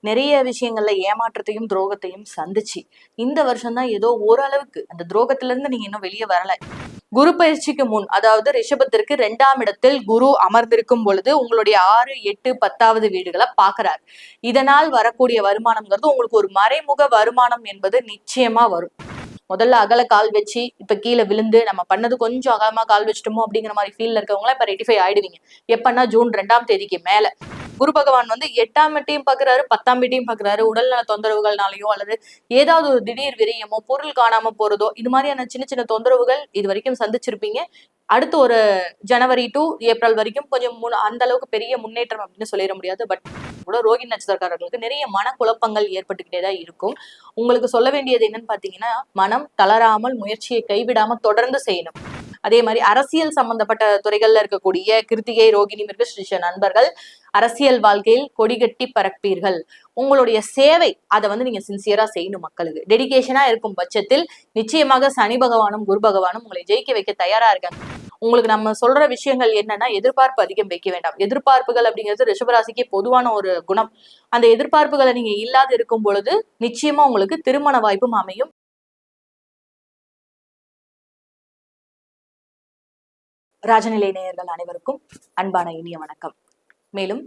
நிறைய விஷயங்கள்ல ஏமாற்றத்தையும் துரோகத்தையும் சந்திச்சு. இந்த வருஷம் தான் ஏதோ ஓரளவுக்கு அந்த துரோகத்துல இருந்து நீங்க இன்னும் வெளியே வரல. குரு பயிற்சிக்கு முன் அதாவது ரிஷபத்திற்கு இரண்டாம் இடத்தில் குரு அமர்ந்திருக்கும் பொழுது உங்களுடைய ஆறு எட்டு பத்தாவது வீடுகளை பாக்குறாரு. இதனால் வரக்கூடிய வருமானம்ங்கிறது உங்களுக்கு ஒரு மறைமுக வருமானம் என்பது நிச்சயமா வரும். முதல்ல அகல கால் வச்சு இப்ப கீழே விழுந்து நம்ம பண்ணது கொஞ்சம் அகலமா கால் வச்சிட்டோமோ அப்படிங்கிற மாதிரி ஃபீல்ல இருக்கவங்களாம் இப்ப ரெட்டிஃபை ஆயிடுவீங்க. எப்பன்னா ஜூன் ரெண்டாம் தேதிக்கு மேல. குரு பகவான் வந்து எட்டாம் வீட்டையும் பாக்குறாரு பத்தாம் வீட்டையும் பாக்குறாரு. உடல்நல தொந்தரவுகள்னாலயோ அல்லது ஏதாவது ஒரு திடீர் விரயமோ பொருள் காணாம போறதோ இது மாதிரியான சின்ன சின்ன தொந்தரவுகள் இது வரைக்கும் சந்திச்சிருப்பீங்க. அடுத்து ஒரு ஜனவரி டு ஏப்ரல் வரைக்கும் கொஞ்சம் முன்- அந்த அளவுக்கு பெரிய முன்னேற்றம் அப்படின்னு சொல்லிட முடியாது. பட் கூட ரோகி நட்சத்திரக்காரர்களுக்கு நிறைய மனக்குழப்பங்கள் ஏற்பட்டுக்கிட்டே தான் இருக்கும். உங்களுக்கு சொல்ல வேண்டியது என்னன்னு பாத்தீங்கன்னா மனம் தளராமல் முயற்சியை கைவிடாம தொடர்ந்து செய்யணும். அதே மாதிரி அரசியல் சம்பந்தப்பட்ட துறைகள்ல இருக்கக்கூடிய கிருத்திகை ரோகிணி மிருகஸ்ரீஷ நண்பர்கள் அரசியல் வாழ்க்கையில் கொடிகட்டி பறப்பீர்கள் உங்களுடைய சேவை அதை வந்து நீங்க சின்சியரா செய்யணும் மக்களுக்கு. டெடிக்கேஷனா இருக்கும் பட்சத்தில் நிச்சயமாக சனி பகவானும் குரு பகவானும் உங்களை ஜெயிக்க வைக்க தயாரா இருக்காங்க. உங்களுக்கு நம்ம சொல்ற விஷயங்கள் என்னன்னா எதிர்பார்ப்பு அதிகம் வைக்க வேண்டாம். எதிர்பார்ப்புகள் அப்படிங்கிறது ரிஷபராசிக்கு பொதுவான ஒரு குணம். அந்த எதிர்பார்ப்புகளை நீங்க இல்லாது இருக்கும் பொழுது நிச்சயமா உங்களுக்கு திருமண வாய்ப்பும் அமையும். ராஜநிலை நேயர்கள் அனைவருக்கும் அன்பான இனிய வணக்கம். மேலும்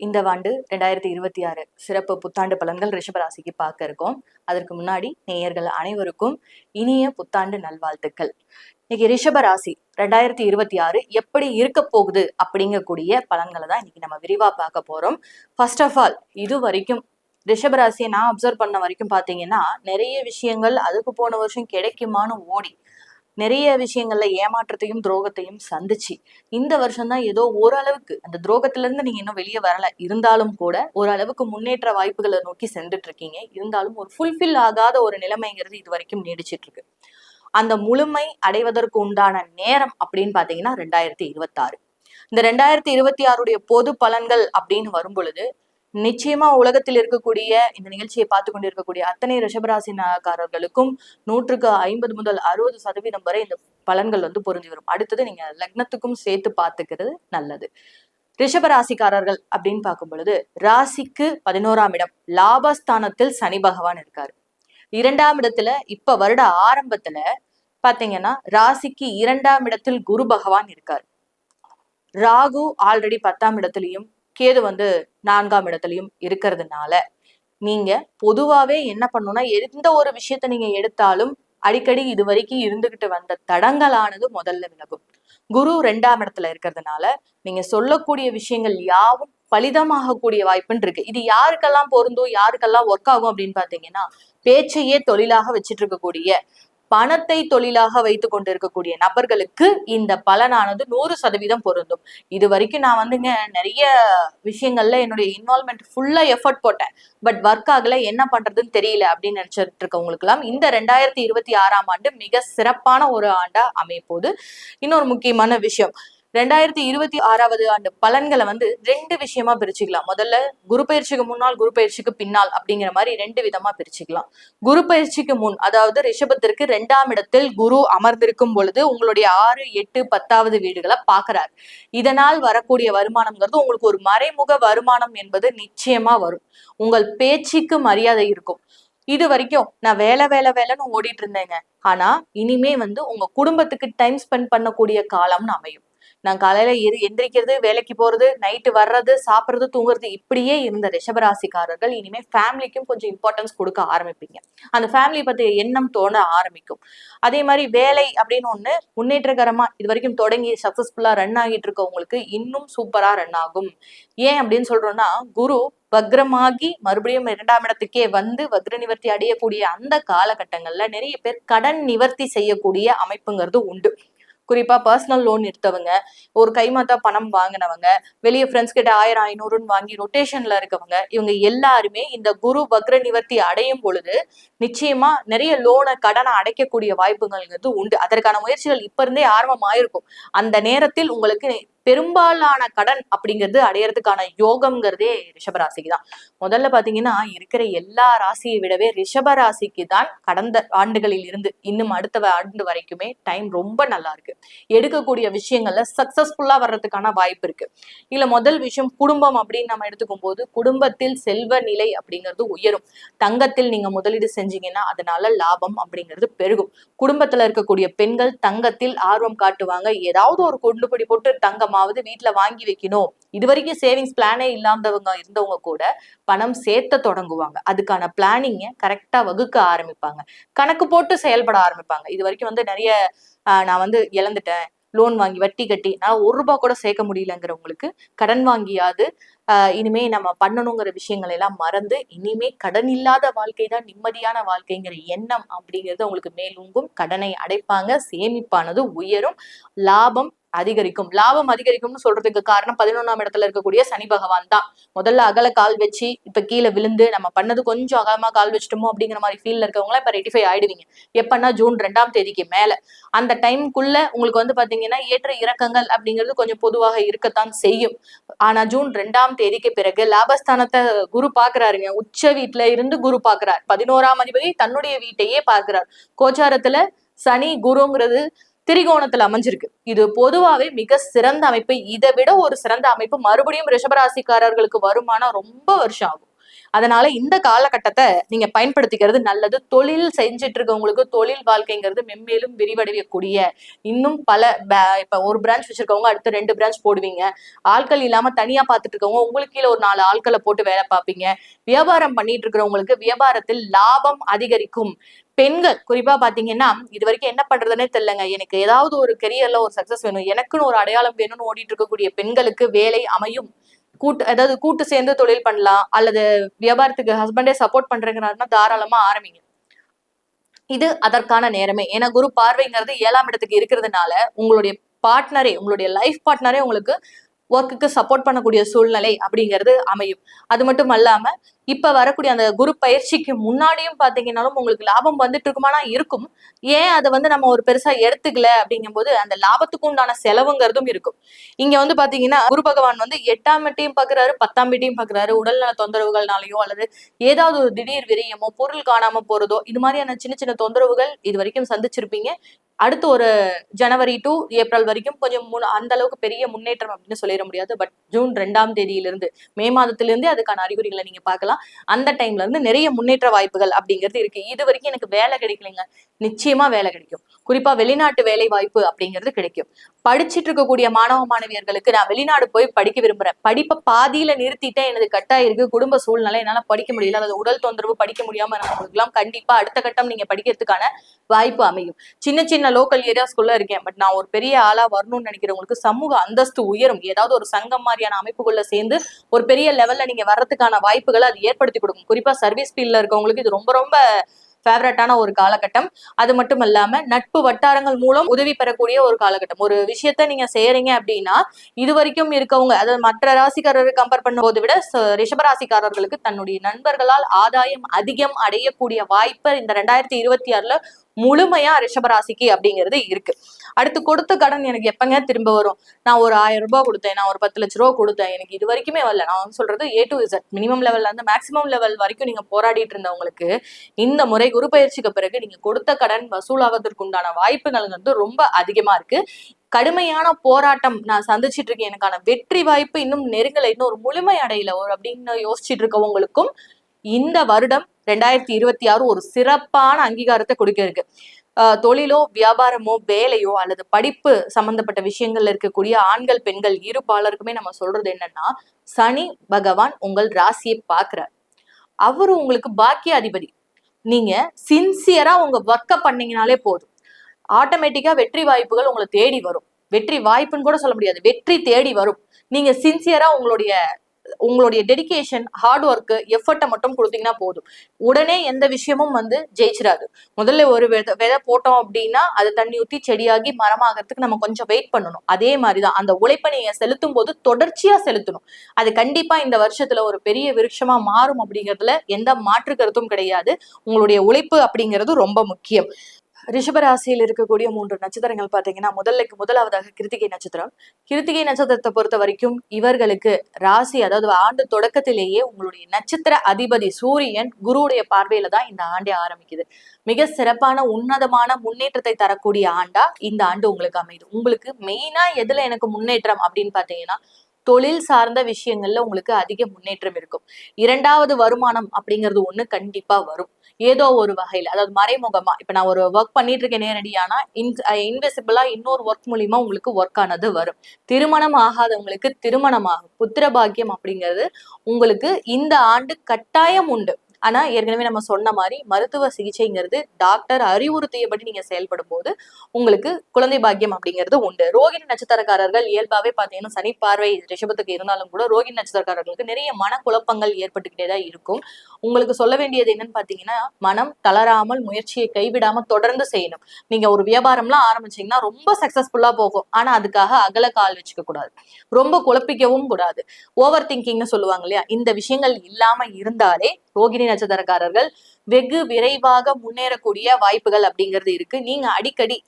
இந்த ஆண்டு ரெண்டாயிரத்தி இருபத்தி ஆறு சிறப்பு புத்தாண்டு பலன்கள் ரிஷபராசிக்கு பார்க்க இருக்கோம். அதற்கு முன்னாடி நேயர்கள் அனைவருக்கும் இனிய புத்தாண்டு நல்வாழ்த்துக்கள். இன்னைக்கு ரிஷபராசி ரெண்டாயிரத்தி இருபத்தி ஆறு எப்படி இருக்க போகுது அப்படிங்கக்கூடிய பலன்களை தான் இன்னைக்கு நம்ம விரிவா பார்க்க போறோம். ஃபர்ஸ்ட் ஆஃப் ஆல் இது வரைக்கும் ரிஷபராசியை நான் அப்சர்வ் பண்ண வரைக்கும் பார்த்தீங்கன்னா நிறைய விஷயங்கள் அதுக்கு போன வருஷம் கிடைக்குமான்னு ஓடி. நிறைய விஷயங்கள்ல ஏமாற்றத்தையும் துரோகத்தையும் சந்திச்சு. இந்த வருஷம் தான் ஏதோ ஓரளவுக்கு அந்த துரோகத்துல இருந்து நீங்க இன்னும் வெளியே வரல. இருந்தாலும் கூட ஓரளவுக்கு முன்னேற்ற வாய்ப்புகளை நோக்கி சென்றுட்டு இருக்கீங்க இருந்தாலும் ஒரு ஃபுல்ஃபில் ஆகாத ஒரு நிலைமைங்கிறது இது வரைக்கும் நீடிச்சிட்டு இருக்கு அந்த முழுமை அடைவதற்கு உண்டான நேரம் அப்படின்னு பாத்தீங்கன்னா ரெண்டாயிரத்தி இருபத்தாறு. இந்த ரெண்டாயிரத்தி இருபத்தி ஆறுடைய பொது பலன்கள் அப்படின்னு வரும் பொழுது நிச்சயமா உலகத்தில் இருக்கக்கூடிய இந்த நிகழ்ச்சியை பார்த்து கொண்டிருக்கக்கூடிய அத்தனை ரிஷபராசினக்காரர்களுக்கும் நூற்றுக்கு ஐம்பது முதல் அறுபது சதவீதம் வரை இந்த பலன்கள் வந்து பொருந்தி வரும். அடுத்தது நீங்க லக்னத்துக்கும் சேர்த்து பார்த்துக்கிறது நல்லது. ரிஷபராசிக்காரர்கள் அப்படின்னு பார்க்கும் பொழுது ராசிக்கு பதினோராம் இடம் லாபஸ்தானத்தில் சனி பகவான் இருக்காரு. இரண்டாம் இடத்துல இப்ப வருட ஆரம்பத்துல பாத்தீங்கன்னா ராசிக்கு இரண்டாம் இடத்தில் குரு பகவான் இருக்கார். ராகு ஆல்ரெடி பத்தாம் இடத்துலயும் கேது வந்து நான்காம் இடத்துலையும் இருக்கிறதுனால நீங்க பொதுவாவே என்ன பண்ணணும்னா எந்த ஒரு விஷயத்த நீங்க எடுத்தாலும் அடிக்கடி இது வரைக்கும் இருந்துகிட்டு வந்த தடங்கலானது முதல்ல விலகும். குரு ரெண்டாம் இடத்துல இருக்கிறதுனால நீங்க சொல்லக்கூடிய விஷயங்கள் யாவும் பலிதமாகக்கூடிய வாய்ப்புன்னு இருக்கு. இது யாருக்கெல்லாம் பொருந்தும் யாருக்கெல்லாம் ஒர்க் ஆகும் அப்படின்னு பாத்தீங்கன்னா பேச்சையே தொழிலாக வச்சிட்டு இருக்கக்கூடிய பணத்தை தொழிலாக வைத்து கொண்டிருக்கக்கூடிய நபர்களுக்கு இந்த பலனானது நூறு சதவீதம் பொருந்தும். இது வரைக்கும் நான் வந்துங்க நிறைய விஷயங்கள்ல என்னுடைய இன்வால்மெண்ட் ஃபுல்லா எஃபர்ட் போட்டேன். பட் ஒர்க் ஆகல என்ன பண்றதுன்னு தெரியல அப்படின்னு நினைச்சிட்டு இருக்கவங்களுக்கெல்லாம் இந்த ரெண்டாயிரத்தி இருபத்தி ஆறாம் ஆண்டு மிக சிறப்பான ஒரு ஆண்டா அமைய போகுது இன்னொரு முக்கியமான விஷயம் ரெண்டாயிரத்தி இருபத்தி ஆறாவது ஆண்டு பலன்களை வந்து ரெண்டு விஷயமா பிரிச்சுக்கலாம். முதல்ல குரு பயிற்சிக்கு முன்னால் குரு பயிற்சிக்கு பின்னால் அப்படிங்கிற மாதிரி ரெண்டு விதமா பிரிச்சுக்கலாம். குரு பயிற்சிக்கு முன் அதாவது ரிஷபத்திற்கு ரெண்டாம் இடத்தில் குரு அமர்ந்திருக்கும் பொழுது உங்களுடைய ஆறு எட்டு பத்தாவது வீடுகளை பாக்குறாரு இதனால் வரக்கூடிய வருமானம்ங்கிறது உங்களுக்கு ஒரு மறைமுக வருமானம் என்பது நிச்சயமா வரும். உங்கள் பேச்சுக்கு மரியாதை இருக்கும். இது வரைக்கும் நான் வேலை வேலை வேலைன்னு ஓடிட்டு இருந்தேங்க. ஆனா இனிமே வந்து உங்க குடும்பத்துக்கு டைம் ஸ்பெண்ட் பண்ணக்கூடிய காலம்னு அமையும். நான் காலையில எரு எந்திரிக்கிறது வேலைக்கு போறது நைட்டு வர்றது சாப்பிடுறது தூங்குறது இப்படியே இருந்த ரிஷபராசிக்காரர்கள் இனிமே ஃபேமிலிக்கும் கொஞ்சம் இம்பார்ட்டன்ஸ் கொடுக்க ஆரம்பிப்பீங்க. அந்த ஃபேமிலி பத்திய எண்ணம் தோண ஆரம்பிக்கும். அதே மாதிரி வேலை அப்படின்னு ஒண்ணு முன்னேற்றகரமா இது வரைக்கும் தொடங்கி சக்சஸ்ஃபுல்லா ரன் ஆகிட்டு இருக்கவங்களுக்கு இன்னும் சூப்பரா ரன் ஆகும். ஏன் அப்படின்னு சொல்றோம்னா குரு வக்ரமாகி மறுபடியும் இரண்டாம் இடத்துக்கே வந்து வக்ர நிவர்த்தி அடையக்கூடிய அந்த காலகட்டங்கள்ல நிறைய பேர் கடன் நிவர்த்தி செய்யக்கூடிய அமைப்புங்கிறது உண்டு. குறிப்பா பர்சனல் லோன் எடுத்தவங்க ஒரு கைமாத்தா பணம் வாங்கினவங்க வெளியே ஃப்ரெண்ட்ஸ் கிட்ட ஆயிரம் ஐநூறுன்னு வாங்கி ரொட்டேஷன்ல இருக்கவங்க இவங்க எல்லாருமே இந்த குரு வக்ர நிவர்த்தி அடையும் பொழுது நிச்சயமா நிறைய லோனை கடனை அடைக்கக்கூடிய வாய்ப்புகள்ங்கிறது உண்டு. அதற்கான முயற்சிகள் இப்ப இருந்தே ஆரம்பம் ஆயிருக்கும் அந்த நேரத்தில் உங்களுக்கு பெரும்பாலான கடன் அப்படிங்கிறது அடையறதுக்கான யோகம்ங்கிறதே ரிஷபராசிக்கு தான் முதல்ல பாத்தீங்கன்னா இருக்கிற எல்லா ராசியை விடவே ரிஷபராசிக்கு தான் கடந்த ஆண்டுகளில் இருந்து இன்னும் அடுத்த ஆண்டு வரைக்குமே டைம் ரொம்ப நல்லா இருக்கு. எடுக்கக்கூடிய விஷயங்கள்ல சக்சஸ்ஃபுல்லா வர்றதுக்கான வாய்ப்பு இருக்கு. இல்ல முதல் விஷயம் குடும்பம் அப்படின்னு நம்ம எடுத்துக்கும் போது குடும்பத்தில் செல்வ நிலை அப்படிங்கிறது உயரும். தங்கத்தில் நீங்க முதலீடு செஞ்சீங்கன்னா அதனால லாபம் அப்படிங்கிறது பெருகும். குடும்பத்துல இருக்கக்கூடிய பெண்கள் தங்கத்தில் ஆர்வம் காட்டுவாங்க. ஏதாவது ஒரு கொண்டுபடி போட்டு தங்கமாவது வீட்டுல வாங்கி வைக்கணும். இது வரைக்கும் சேவிங்ஸ் பிளானே இல்லாதவங்க இருந்தவங்க கூட பணம் சேர்த்த தொடங்குவாங்க. அதுக்கான பிளானிங்க கரெக்டா வகுக்க ஆரம்பிப்பாங்க. கணக்கு போட்டு செயல்பட ஆரம்பிப்பாங்க. இது வரைக்கும் வந்து நிறைய நான் வந்து இழந்துட்டேன். லோன் வாங்கி வட்டி கட்டி நான் ஒரு ரூபா கூட சேர்க்க முடியலங்கிறவங்களுக்கு கடன் வாங்கியாவது இனிமே நம்ம பண்ணணுங்கிற விஷயங்கள் எல்லாம் மறந்து இனிமே கடன் இல்லாத வாழ்க்கை தான் நிம்மதியான வாழ்க்கைங்கிற எண்ணம் அப்படிங்கிறது அவங்களுக்கு மேலோங்கும். கடனை அடைப்பாங்க. சேமிப்பானது உயரும். லாபம் அதிகரிக்கும். லாபம் அதிகரிக்கும்னு சொல்றதுக்கு காரணம் பதினொன்னாம் இடத்துல இருக்கக்கூடிய சனி பகவான் தான். முதல்ல அகல கால் வச்சு இப்ப கீழே விழுந்து நம்ம பண்ணது கொஞ்சம் அகலமா கால் வச்சிட்டோமோ அப்படிங்கிற மாதிரி ஃபீல்ல இருக்கவங்க இப்ப ரெட்டிஃபை ஆயிடுவீங்க. எப்பன்னா ஜூன் ரெண்டாம் தேதிக்கு மேல. அந்த டைம்குள்ள உங்களுக்கு வந்து பாத்தீங்கன்னா ஏற்ற இறக்கங்கள் அப்படிங்கிறது கொஞ்சம் பொதுவாக இருக்கத்தான் செய்யும். ஆனா ஜூன் ரெண்டாம் தேதிக்கு பிறகு லாபஸ்தானத்தை குரு பாக்குறாருங்க. உச்ச வீட்டுல இருந்து குரு பாக்குறார். பதினோராம் அதிபதி தன்னுடைய வீட்டையே பார்க்கிறார். கோச்சாரத்துல சனி குருங்கிறது திரிகோணத்துல அமைஞ்சிருக்கு. இது பொதுவாவே மிக சிறந்த அமைப்பு. இதை விட ஒரு சிறந்த அமைப்பு மறுபடியும் ரிஷபராசிக்காரர்களுக்கு வருமானம் ரொம்ப வருஷம் ஆகும். அதனால இந்த காலகட்டத்தை நீங்க பயன்படுத்திக்கிறது நல்லது. தொழில் செஞ்சுட்டு இருக்கவங்களுக்கு தொழில் வாழ்க்கைங்கிறது மென்மேலும் விரிவடையக்கூடிய இன்னும் பல இப்ப ஒரு பிரான்ச் வச்சிருக்கவங்க அடுத்து ரெண்டு பிரான்ச் போடுவீங்க. ஆட்கள் இல்லாம தனியா பார்த்துட்டு இருக்கவங்க உங்களுக்கு கீழே ஒரு நாலு ஆட்களை போட்டு வேலை பார்ப்பீங்க. வியாபாரம் பண்ணிட்டு இருக்கிறவங்களுக்கு வியாபாரத்தில் லாபம் அதிகரிக்கும். பெண்கள் குறிப்பா பாத்தீங்கன்னா இது வரைக்கும் என்ன பண்றதுன்னே தெரியலங்க. எனக்கு ஏதாவது ஒரு கெரியர்ல ஒரு சக்சஸ் வேணும். எனக்குன்னு ஒரு அடையாளம் வேணும்னு ஓடிட்டு இருக்கக்கூடிய பெண்களுக்கு வேலை அமையும். கூட்டு அதாவது கூட்டு சேர்ந்து தொழில் பண்ணலாம். அல்லது வியாபாரத்துக்கு ஹஸ்பண்டே சப்போர்ட் பண்றேங்கிறாருன்னா தாராளமா ஆரம்பிங்க. இது அதற்கான நேரமே. ஏன்னா குரு பார்வைங்கிறது ஏழாம் இடத்துக்கு இருக்கிறதுனால உங்களுடைய பார்ட்னரே உங்களுடைய லைஃப் பார்ட்னரே உங்களுக்கு ஒர்க்குக்கு சப்போர்ட் பண்ணக்கூடிய சூழ்நிலை அப்படிங்கிறது அமையும். அது மட்டும் அல்லாம இப்ப வரக்கூடிய அந்த குரு பயிற்சிக்கு முன்னாடியும் பாத்தீங்கன்னாலும் உங்களுக்கு லாபம் வந்துட்டு இருக்குமானா இருக்கும். ஏன் அதை வந்து நம்ம ஒரு பெருசா எடுத்துக்கல அப்படிங்கும்போது அந்த லாபத்துக்கு உண்டான செலவுங்கிறதும் இருக்கும். இங்க வந்து பாத்தீங்கன்னா குரு பகவான் வந்து எட்டாம் வீட்டையும் பாக்குறாரு பத்தாம் வீட்டையும் பாக்குறாரு. உடல்நல தொந்தரவுகள்னாலயோ அல்லது ஏதாவது ஒரு திடீர் விரயமோ பொருள் காணாம போறதோ இது மாதிரியான சின்ன சின்ன தொந்தரவுகள் இது வரைக்கும் சந்திச்சிருப்பீங்க. அடுத்து ஒரு ஜனவரி டு ஏப்ரல் வரைக்கும் கொஞ்சம் அந்த அளவுக்கு பெரிய முன்னேற்றம் அப்படின்னு சொல்லிட முடியாது. பட் ஜூன் ரெண்டாம் தேதியிலிருந்து மே மாதத்திலிருந்து அதுக்கான அறிகுறிகளை நீங்க பார்க்கலாம். அந்த டைம்ல இருந்து நிறைய முன்னேற்ற வாய்ப்புகள் அப்படிங்கிறது இருக்கு. இது வரைக்கும் எனக்கு வேலை கிடைக்கலைங்க. நிச்சயமா வேலை கிடைக்கும். குறிப்பா வெளிநாட்டு வேலை வாய்ப்பு அப்படிங்கிறது கிடைக்கும். படிச்சிட்டு இருக்கக்கூடிய மாணவ மாணவியர்களுக்கு நான் வெளிநாடு போய் படிக்க விரும்புறேன். படிப்பை பாதியில நிறுத்திட்டேன் எனது கட்டா இருக்கு. குடும்ப சூழ்நிலை என்னால படிக்க முடியல. அதாவது உடல் தொந்தரவு படிக்க முடியாம இருக்கவங்களுக்குலாம் கண்டிப்பா அடுத்த கட்டம் நீங்க படிக்கிறதுக்கான வாய்ப்பு அமையும். சின்ன சின்ன லோக்கல் ஏரியாஸ்குள்ள இருக்கேன். பட் நான் ஒரு பெரிய ஆளா வரணும்னு நினைக்கிறவங்களுக்கு சமூக அந்தஸ்து உயரும். ஏதாவது ஒரு சங்கம் மாதிரியான அமைப்புக்குள்ள சேர்ந்து ஒரு பெரிய லெவல்ல நீங்க வர்றதுக்கான வாய்ப்புகளை அது ஏற்படுத்தி கொடுக்கும். குறிப்பா சர்வீஸ் ஃபீல்ட்ல இருக்கவங்களுக்கு இது ரொம்ப ரொம்ப ஃபேவரட்டான ஒரு காலகட்டம். அது மட்டும் இல்லாம நட்பு வட்டாரங்கள் மூலம் உதவி பெறக்கூடிய ஒரு காலகட்டம். ஒரு விஷயத்த நீங்க செய்யறீங்க அப்படின்னா இது வரைக்கும் இருக்கவங்க அதாவது மற்ற ராசிக்காரரை கம்பேர் பண்ணும்போது விட ரிஷபராசிக்காரர்களுக்கு தன்னுடைய நண்பர்களால் ஆதாயம் அதிகம் அடையக்கூடிய வாய்ப்பை இந்த ரெண்டாயிரத்தி இருபத்தி ஆறுல முழுமையா ரிஷபராசிக்கு அப்படிங்கிறது இருக்கு. அடுத்து கொடுத்த கடன் எனக்கு எப்பங்க திரும்ப வரும்? நான் ஒரு ஆயிரம் ரூபாய் கொடுத்தேன் நான் ஒரு பத்து லட்ச ரூபா கொடுத்தேன் எனக்கு இது வரைக்குமே வரல. நான் வந்து சொல்றது ஏ டு இசட் மினிமம் லெவல்ல இருந்து மேக்ஸிமம் லெவல் வரைக்கும் நீங்க போராடிட்டு இருந்தவங்களுக்கு இந்த முறை குரு பயிற்சிக்கு பிறகு நீங்க கொடுத்த கடன் வசூலாவதற்கு உண்டான வாய்ப்புகள் வந்து ரொம்ப அதிகமா இருக்கு. கடுமையான போராட்டம் நான் சந்திச்சிட்டு இருக்கேன். எனக்கான வெற்றி வாய்ப்பு இன்னும் நெருங்கலை. இன்னும் ஒரு முழுமை அடையல. ஒரு அப்படின்னு யோசிச்சுட்டு இருக்கவங்களுக்கும் இந்த வருடம் ரெண்டாயிரத்தி இருபத்தி ஆறு ஒரு சிறப்பான அங்கீகாரத்தை கொடுக்க இருக்கு ஆஹ் தொழிலோ வியாபாரமோ வேலையோ அல்லது படிப்பு சம்பந்தப்பட்ட விஷயங்கள்ல இருக்கக்கூடிய ஆண்கள் பெண்கள் இரு பாலருக்குமே நம்ம சொல்றது என்னன்னா சனி பகவான் உங்கள் ராசியை பார்க்கிறார். அவரு உங்களுக்கு பாக்கிய அதிபதி. நீங்க சின்சியரா உங்க ஒர்க்கை பண்ணீங்கனாலே போதும். ஆட்டோமேட்டிக்கா வெற்றி வாய்ப்புகள் உங்களை தேடி வரும். வெற்றி வாய்ப்புன்னு கூட சொல்ல முடியாது. வெற்றி தேடி வரும். நீங்க சின்சியரா உங்களுடைய உங்களுடைய டெடிகேஷன் ஹார்ட் ஒர்க்கு எஃபர்ட்டை மட்டும் கொடுத்தீங்கன்னா போதும். உடனே எந்த விஷயமும் வந்து ஜெயிச்சிடாது முதல்ல ஒரு விதை விதை போட்டோம் அப்படின்னா அது தண்ணி ஊற்றி செடியாகி மரமாகறதுக்கு நம்ம கொஞ்சம் வெயிட் பண்ணணும். அதே மாதிரி தான் அந்த உழைப்பை நீங்கள் செலுத்தும் போது தொடர்ச்சியா செலுத்தணும். அது கண்டிப்பா இந்த வருஷத்துல ஒரு பெரிய விருட்சமாக மாறும் அப்படிங்கிறதுல எந்த மாற்று கருத்தும் கிடையாது. உங்களுடைய உழைப்பு அப்படிங்கிறது ரொம்ப முக்கியம். ரிஷபராசியில் இருக்கக்கூடிய மூன்று நட்சத்திரங்கள் பார்த்தீங்கன்னா முதல்ல முதலாவதாக கிருத்திகை நட்சத்திரம். கிருத்திகை நட்சத்திரத்தை பொறுத்த வரைக்கும் இவர்களுக்கு ராசி அதாவது ஆண்டு தொடக்கத்திலேயே உங்களுடைய நட்சத்திர அதிபதி சூரியன் குருவுடைய பார்வையில தான் இந்த ஆண்டே ஆரம்பிக்குது. மிக சிறப்பான உன்னதமான முன்னேற்றத்தை தரக்கூடிய ஆண்டா இந்த ஆண்டு உங்களுக்கு அமையுது. உங்களுக்கு மெயினா எதுல எனக்கு முன்னேற்றம் அப்படின்னு பாத்தீங்கன்னா தொழில் சார்ந்த விஷயங்கள்ல உங்களுக்கு அதிக முன்னேற்றம் இருக்கும். இரண்டாவது வருமானம் அப்படிங்கிறது ஒண்ணு கண்டிப்பா வரும். ஏதோ ஒரு வகையில. அதாவது மறைமுகமா இப்ப நான் ஒரு ஒர்க் பண்ணிட்டு இருக்கேன் நேரடியானா இன் இன்விசிபிளா இன்னொரு ஒர்க் மூலியமா உங்களுக்கு ஒர்க் ஆனது வரும். திருமணம் ஆகாதவங்களுக்கு திருமணம் ஆகும் புத்திர பாக்கியம் அப்படிங்கிறது உங்களுக்கு இந்த ஆண்டு கட்டாயம் உண்டு. ஆனா ஏற்கனவே நம்ம சொன்ன மாதிரி மருத்துவ சிகிச்சைங்கிறது டாக்டர் அறிவுறுத்தியபடி நீங்க செயல்படும் போது உங்களுக்கு குழந்தை பாக்கியம் அப்படிங்கிறது உண்டு. ரோகிணி நட்சத்திரக்காரர்கள் இயல்பாவே பாத்தீங்கன்னா சனி பார்வை ரிஷபத்துக்கு இருந்தாலும் கூட ரோகிணி நட்சத்திரக்காரர்களுக்கு நிறைய மனக்குழப்பங்கள் ஏற்பட்டுக்கிட்டே தான் இருக்கும். உங்களுக்கு சொல்ல வேண்டியது என்னன்னு பாத்தீங்கன்னா மனம் தளராமல் முயற்சியை கைவிடாம தொடர்ந்து செய்யணும். நீங்க ஒரு வியாபாரம்லாம் ஆரம்பிச்சீங்கன்னா ரொம்ப சக்சஸ்ஃபுல்லா போகும். ஆனா அதுக்காக அகல கால் வச்சுக்க கூடாது. ரொம்ப குழப்பிக்கவும் கூடாது. ஓவர் திங்கிங்னு சொல்லுவாங்க இல்லையா? இந்த விஷயங்கள் இல்லாம இருந்தாலே ரோகிணி நட்சத்திரக்காரர்கள் வெகு விரைவாக முன்னேறக்கூடிய வாய்ப்புகள் அப்படிங்கிறது இருக்கு. நீங்க அடிக்கடி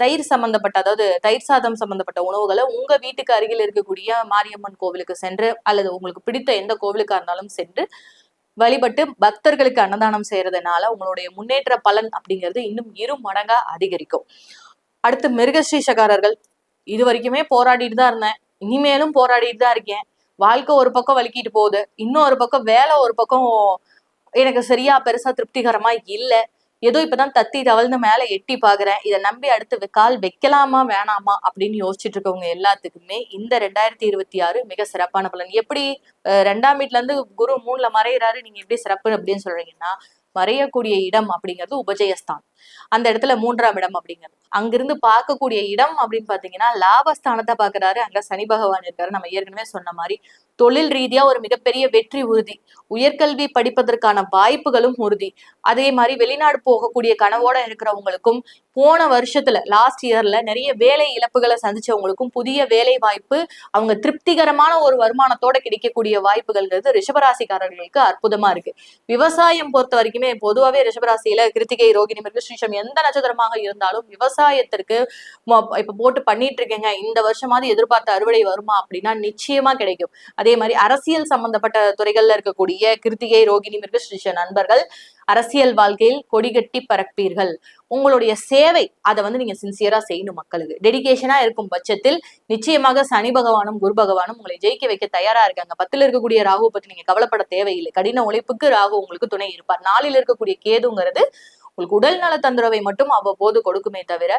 தயிர் சம்பந்தப்பட்ட அதாவது தயிர் சாதம் சம்பந்தப்பட்ட உணவுகளை உங்க வீட்டுக்கு அருகில் இருக்கக்கூடிய மாரியம்மன் கோவிலுக்கு சென்று அல்லது உங்களுக்கு பிடித்த எந்த கோவிலுக்கா இருந்தாலும் சென்று வழிபட்டு பக்தர்களுக்கு அன்னதானம் செய்யறதுனால உங்களுடைய முன்னேற்ற பலன் அப்படிங்கிறது இன்னும் இரு மடங்கா அதிகரிக்கும். அடுத்து மிருகஸ்ரீஷகாரர்கள் இது வரைக்குமே போராடிட்டு தான் இருந்தேன். இனிமேலும் போராடிட்டு தான் இருக்கேன். வாழ்க்கை ஒரு பக்கம் வலிக்கிட்டு போகுது. இன்னொரு பக்கம் வேலை ஒரு பக்கம் எனக்கு சரியா பெருசா திருப்திகரமா இல்ல. ஏதோ இப்பதான் தத்தி தவழ்ந்து மேல எட்டி பாக்குறேன். இதை நம்பி அடுத்து கால் வைக்கலாமா வேணாமா அப்படின்னு யோசிச்சுட்டு இருக்கவங்க எல்லாத்துக்குமே இந்த ரெண்டாயிரத்தி இருபத்தி ஆறு மிக சிறப்பான பலன். எப்படி ரெண்டாம் வீட்டுல இருந்து குரு மூணுல மறையிறாரு நீங்க எப்படி சிறப்பு அப்படின்னு சொல்றீங்கன்னா மறையக்கூடிய இடம் அப்படிங்கிறது உபஜயஸ்தான். அந்த இடத்துல மூன்றாம் இடம் அப்படிங்கிறது. அங்கிருந்து பார்க்கக்கூடிய இடம் அப்படின்னு பாத்தீங்கன்னா லாபஸ்தானத்தை பாக்குறாரு அங்க சனி பகவான் இருக்காரு. நம்ம ஏற்கனவே சொன்ன மாதிரி தொழில் ரீதியா ஒரு மிகப்பெரிய வெற்றி உறுதி. உயர்கல்வி படிப்பதற்கான வாய்ப்புகளும் உறுதி. அதே மாதிரி வெளிநாடு போகக்கூடிய கனவோட இருக்கிறவங்களுக்கும் போன வருஷத்துல லாஸ்ட் இயர்ல நிறைய வேலை இழப்புகளை சந்திச்சவங்களுக்கும் புதிய வேலை வாய்ப்பு அவங்க திருப்திகரமான ஒரு வருமானத்தோட கிடைக்கக்கூடிய வாய்ப்புகள்ங்கிறது ரிஷபராசிக்காரர்களுக்கு அற்புதமா இருக்கு. விவசாயம் பொறுத்த வரைக்குமே பொதுவாகவே ரிஷபராசியில கிருத்திகை ரோகிணி மிருகஸ்ரீஷம் எந்த நட்சத்திரமாக இருந்தாலும் விவசாய விவசாயத்திற்கு இப்ப போட்டு பண்ணிட்டு இருக்கேங்க இந்த வருஷமாவது எதிர்பார்த்த அறுவடை வருமா அப்படின்னா நிச்சயமா கிடைக்கும். அதே மாதிரி அரசியல் சம்பந்தப்பட்ட துறைகள்ல இருக்கக்கூடிய கிருத்திகை ரோகிணி மிருகஸ்ரீஷ நண்பர்கள் அரசியல் வாழ்க்கையில் கொடிகட்டி பறப்பீர்கள் உங்களுடைய சேவை அதை வந்து நீங்க சின்சியரா செய்யணும் மக்களுக்கு. டெடிக்கேஷனா இருக்கும் பட்சத்தில் நிச்சயமாக சனி பகவானும் குரு பகவானும் உங்களை ஜெயிக்க வைக்க தயாரா இருக்காங்க. பத்துல இருக்கக்கூடிய ராகுவை பத்தி நீங்க கவலைப்பட தேவையில்லை. கடின உழைப்புக்கு ராகு உங்களுக்கு துணை இருப்பார். நாளில் இருக்கக்கூடிய கேதுங்கிறது உங்களுக்கு உடல் நல தந்துரவை மட்டும் அவ்வப்போது கொடுக்குமே தவிர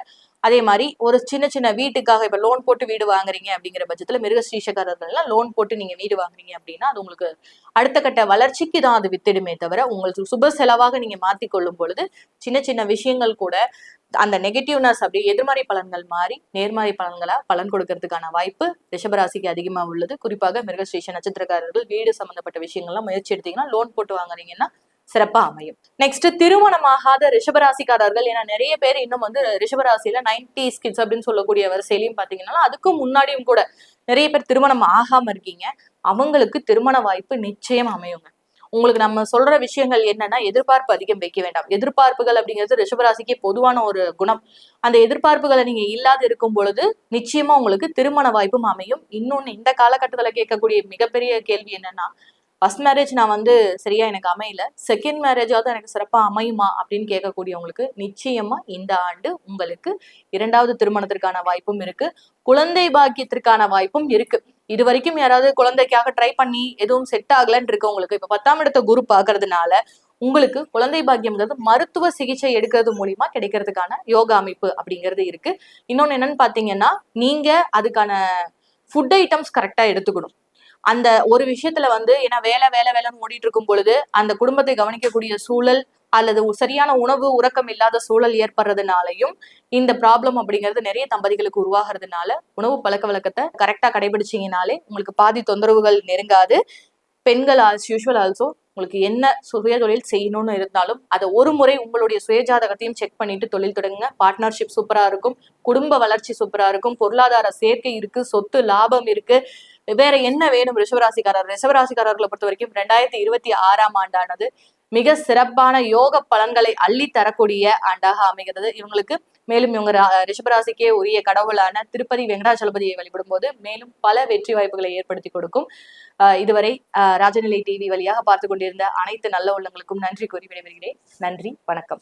அதே மாதிரி ஒரு சின்ன சின்ன வீட்டுக்காக இப்ப லோன் போட்டு வீடு வாங்குறீங்க அப்படிங்கிற பட்சத்துல மிருக ஸ்ரீஷகரர்கள்லாம் லோன் போட்டு நீங்க வீடு வாங்குறீங்க அப்படின்னா அது உங்களுக்கு அடுத்த கட்ட வளர்ச்சிக்கு தான் அது வித்திடுமே தவிர உங்களுக்கு சுப செலவாக நீங்க மாத்தி கொள்ளும் பொழுது சின்ன சின்ன விஷயங்கள் கூட அந்த நெகட்டிவ்னஸ் அப்படியே எதிர்மறை பலன்கள் மாறி நேர்மறை பலன்களா பலன் கொடுக்கறதுக்கான வாய்ப்பு ரிஷபராசிக்கு அதிகமா உள்ளது. குறிப்பாக மிருகஸ்ரீஷ நட்சத்திரக்காரர்கள் வீடு சம்பந்தப்பட்ட விஷயங்கள்லாம் முயற்சி எடுத்தீங்கன்னா லோன் போட்டு வாங்குறீங்கன்னா சிறப்பா அமையும். நெக்ஸ்ட் திருமணமாகாத ரிஷபராசிக்காரர்கள் ஏன்னா நிறைய பேர் இன்னும் வந்து ரிஷபராசியில நைன்டி ஸ்கிட்ஸ் அப்படின்னு சொல்லக்கூடிய வரிசையிலையும் பாத்தீங்கன்னா அதுக்கும் முன்னாடியும் கூட நிறைய பேர் திருமணம் ஆகாம இருக்கீங்க. அவங்களுக்கு திருமண வாய்ப்பு நிச்சயம் அமையுங்க. உங்களுக்கு நம்ம சொல்ற விஷயங்கள் என்னன்னா எதிர்பார்ப்பு அதிகம் வைக்க வேண்டாம். எதிர்பார்ப்புகள் அப்படிங்கிறது ரிஷபராசிக்கு பொதுவான ஒரு குணம். அந்த எதிர்பார்ப்புகளை நீங்க இல்லாத இருக்கும் பொழுது நிச்சயமா உங்களுக்கு திருமண வாய்ப்பும் அமையும். இன்னொன்னு இந்த காலகட்டத்துல கேட்கக்கூடிய மிகப்பெரிய கேள்வி என்னன்னா ஃபர்ஸ்ட் மேரேஜ் நான் வந்து சரியா எனக்கு அமையல. செகண்ட் மேரேஜாவது எனக்கு சிறப்பாக அமையுமா அப்படின்னு கேட்கக்கூடியவங்களுக்கு நிச்சயமா இந்த ஆண்டு உங்களுக்கு இரண்டாவது திருமணத்திற்கான வாய்ப்பும் இருக்கு. குழந்தை பாக்கியத்திற்கான வாய்ப்பும் இருக்கு. இது வரைக்கும் யாராவது குழந்தைக்காக ட்ரை பண்ணி எதுவும் செட் ஆகலன்னு இருக்கவங்களுக்கு இப்ப பத்தாம் இடத்த குரு பாக்குறதுனால உங்களுக்கு குழந்தை பாக்கியம்ங்கிறது மருத்துவ சிகிச்சை எடுக்கிறது மூலியமா கிடைக்கிறதுக்கான யோகா அமைப்பு அப்படிங்கிறது இருக்கு. இன்னொன்னு என்னன்னு பாத்தீங்கன்னா நீங்க அதுக்கான ஃபுட் ஐட்டம்ஸ் கரெக்டா எடுத்துக்கணும். அந்த ஒரு விஷயத்துல வந்து ஏன்னா வேலை வேலை வேலைன்னு ஓடிட்டு இருக்கும் பொழுது அந்த குடும்பத்தை கவனிக்கக்கூடிய சூழல் அல்லது சரியான உணவு உறக்கம் இல்லாத சூழல் ஏற்படுறதுனாலையும் இந்த ப்ராப்ளம் அப்படிங்கிறது நிறைய தம்பதிகளுக்கு உருவாகிறதுனால உணவு பழக்க வழக்கத்தை கரெக்டா கடைபிடிச்சிங்கனாலே உங்களுக்கு பாதி தொந்தரவுகள் நெருங்காது. பெண்கள் ஆல்ஸ் யூஷுவல் ஆல்சோ உங்களுக்கு என்ன சுய தொழில் செய்யணும்னு இருந்தாலும் அதை ஒரு முறை உங்களுடைய சுயஜாதகத்தையும் செக் பண்ணிட்டு தொழில் தொடங்குங்க. பார்ட்னர்ஷிப் சூப்பரா இருக்கும். குடும்ப வளர்ச்சி சூப்பரா இருக்கும். பொருளாதார சேர்க்கை இருக்கு. சொத்து லாபம் இருக்கு. வேற என்ன வேணும் ரிஷவராசிக்காரர் ரிஷவராசிக்காரர்களை பொறுத்த வரைக்கும் ரெண்டாயிரத்தி இருபத்தி ஆறாம் ஆண்டானது மிக சிறப்பான யோக பலன்களை அள்ளி தரக்கூடிய ஆண்டாக அமைகிறது. இவங்களுக்கு மேலும் இவங்க ரா- ரிஷபராசிக்கே உரிய கடவுளான திருப்பதி வெங்கடாச்சலபதியை வழிபடும் போது மேலும் பல வெற்றி வாய்ப்புகளை ஏற்படுத்தி கொடுக்கும். இதுவரை ராஜநிலை டிவி வழியாக பார்த்து கொண்டிருந்த அனைத்து நல்ல உள்ளங்களுக்கும் நன்றி கூறி விடைபெறுகிறேன். நன்றி வணக்கம்.